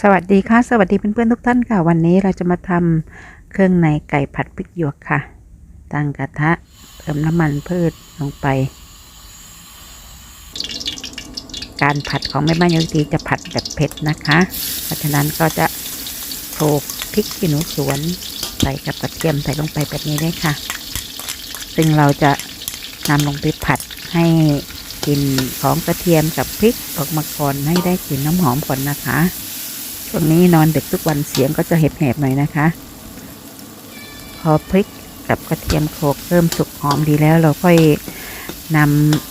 สวัสดีค่ะ สวัสดีเพื่อนๆทุกท่านค่ะ วันนี้เราจะมาทำเครื่องในไก่ผัดพริกหยวกค่ะ ตั้งกระทะเติมน้ำมันพืชลงไป การผัดของแม่บ้านยกตีจะผัดแบบเผ็ดนะคะ เพราะฉะนั้นก็จะโขลกพริกขี้หนูสวนใส่กับกระเทียมใส่ลงไปแบบนี้ได้ค่ะ ซึ่งเราจะนำลงไปผัดให้กลิ่นของกระเทียมกับพริกออกมาก่อนให้ได้กลิ่นน้ำหอมก่อนนะคะ ช่วงนี้นอนดึกทุกวันเสียงก็จะเห็บๆหน่อยนะคะ พอพริกกับกระเทียมโขลกเริ่มสุกหอมดีแล้ว เราค่อยน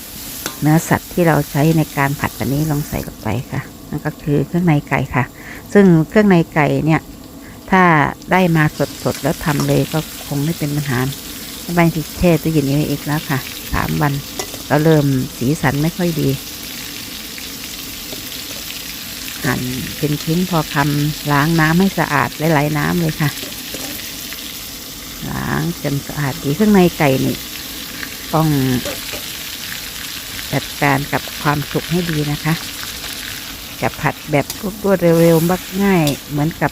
ำเนื้อสัตว์ที่เราใช้ในการผัดแบบนี้ลงใส่ลงไปค่ะนั่นก็คือเครื่องในไก่ค่ะ ซึ่งเครื่องในไก่เนี่ยถ้าได้มาสดๆแล้วทำเลยก็คงไม่เป็นปัญหาไม่บ้านที่แช่ตู้เย็นนี้อีกแล้วค่ะสามวันก็เริ่มสีสันไม่ค่อยดี หั่นเป็นชิ้นพอคำล้างน้ำให้สะอาดหลายๆน้ำเลยค่ะ ล้างจนสะอาดดีข้างในไก่นี่ต้องจัดการกับความสุกให้ดีนะคะ จะผัดแบบรวดเร็วๆมักง่าย เหมือนกับ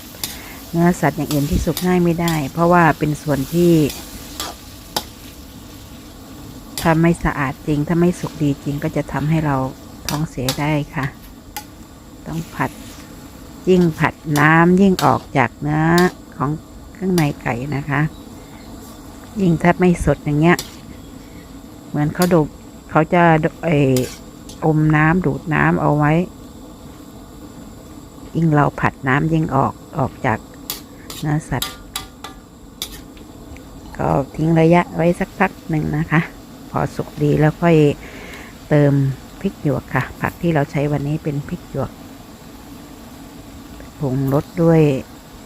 เนื้อสัตว์อย่างอื่นที่สุกง่ายไม่ได้ เพราะว่าเป็นส่วนที่ถ้าไม่สะอาดจริง ถ้าไม่สุกดีจริงก็จะทำให้เราท้องเสียได้ค่ะ ต้องผัด ยิ่งผัดน้ำยิ่งออกจากเนื้อของเครื่องในไก่นะคะ ยิ่งถ้าไม่สดอย่างเงี้ย เหมือนเขาดูเขาจะเอออมน้ำดูดน้ำเอาไว้ ยิ่งเราผัดน้ำยิ่งออกออกจากเนื้อสัตว์ก็ทิ้งระยะไว้สักพักหนึ่งนะคะ พอสุกดีแล้วค่อยเติมพริกหยวกค่ะ ผักที่เราใช้วันนี้เป็นพริกหยวก ปรุงรสด้วย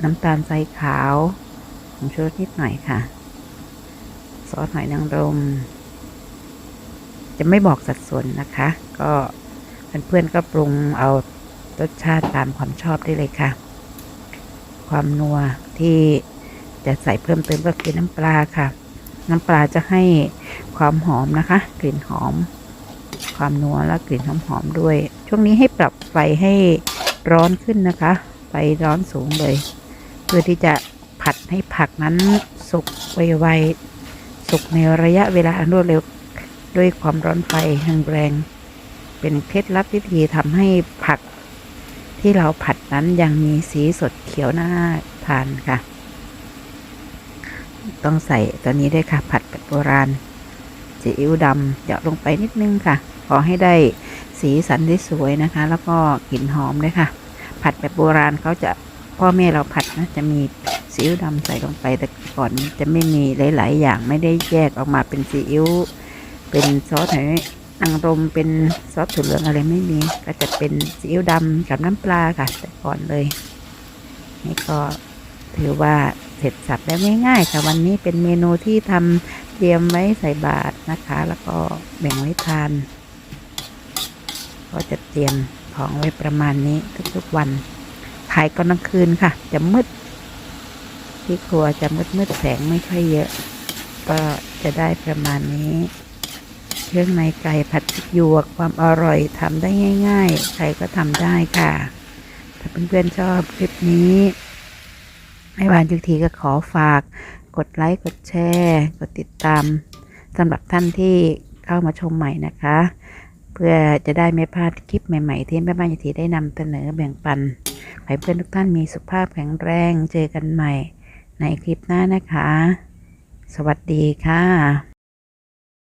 น้ำตาลทรายขาวผงชูรสนิดหน่อยค่ะ ซอสหอยนางรม จะไม่บอกสัดส่วนนะคะ ก็เพื่อนๆก็ปรุงเอารสชาติตามความชอบได้เลยค่ะ ความนัวที่จะใส่เพิ่มเติมก็คือน้ำปลาค่ะ น้ำปลาจะให้ความหอมนะคะ กลิ่นหอม ความนัวและกลิ่นหอมๆด้วย ช่วงนี้ให้ปรับไฟให้ร้อนขึ้นนะคะ ฟร้อนสูงเลย เพื่อที่จะผัดให้ผักนั้นสุกไวๆสุกในระยะเวลาอันรวดเร็วด้วยความร้อนไฟแรงๆเป็นเคล็ดลับวิธีทำให้ผักที่เราผัดนั้นยังมีสีสดเขียวน่าทานค่ะ ต้องใส่ตัวนี้ด้วยค่ะ ผัดแบบโบราณซีอิ๊วดำเหยาะลงไปนิดนึงค่ะพอให้ได้สีสันที่สวยนะคะ แล้วก็กลิ่นหอมด้วยค่ะ ผัดแบบโบราณเขาจะพ่อแม่เราผัดนะจะมีซีอิ๊วดำใส่ลงไปแต่ก่อนจะไม่มีหลาย ๆ อย่างไม่ได้แยกออกมาเป็นซีอิ๊วเป็นซอสหอยนางรมเป็นซอสถั่วเหลืองอะไรไม่มี ก็จะเป็นซีอิ๊วดำกับน้ำปลาค่ะ แต่ก่อนเลย นี่ก็ถือว่าเสร็จสับแล้ง่ายๆค่ะวันนี้เป็นเมนูที่ทำเตรียมไว้ใส่บาตรนะคะ แล้วก็แบ่งไว้ทาน ก็จะเตรียม ของไว้ประมาณนี้ทุกๆวัน ขายก็กลางคืนค่ะ จะมืด ที่ครัวจะมืดมืดแสงไม่ค่อยเยอะ ก็จะได้ประมาณนี้ เครื่องในไก่ผัดพริกหยวกความอร่อยทำได้ง่าย ๆ ใครก็ทำได้ค่ะ ถ้าเพื่อนๆชอบคลิปนี้ไม่วานทุกทีก็ขอฝาก กดไลค์ กดแชร์ กดติดตามสำหรับท่านที่เข้ามาชมใหม่นะคะ เพื่อจะได้ไม่พลาดคลิปใหม่ๆ ที่แม่บ้านยทีได้นำเสนอแบ่งปันให้เพื่อนทุกท่านมีสุขภาพแข็งแรงเจอกันใหม่ในคลิปหน้านะคะ สวัสดีค่ะ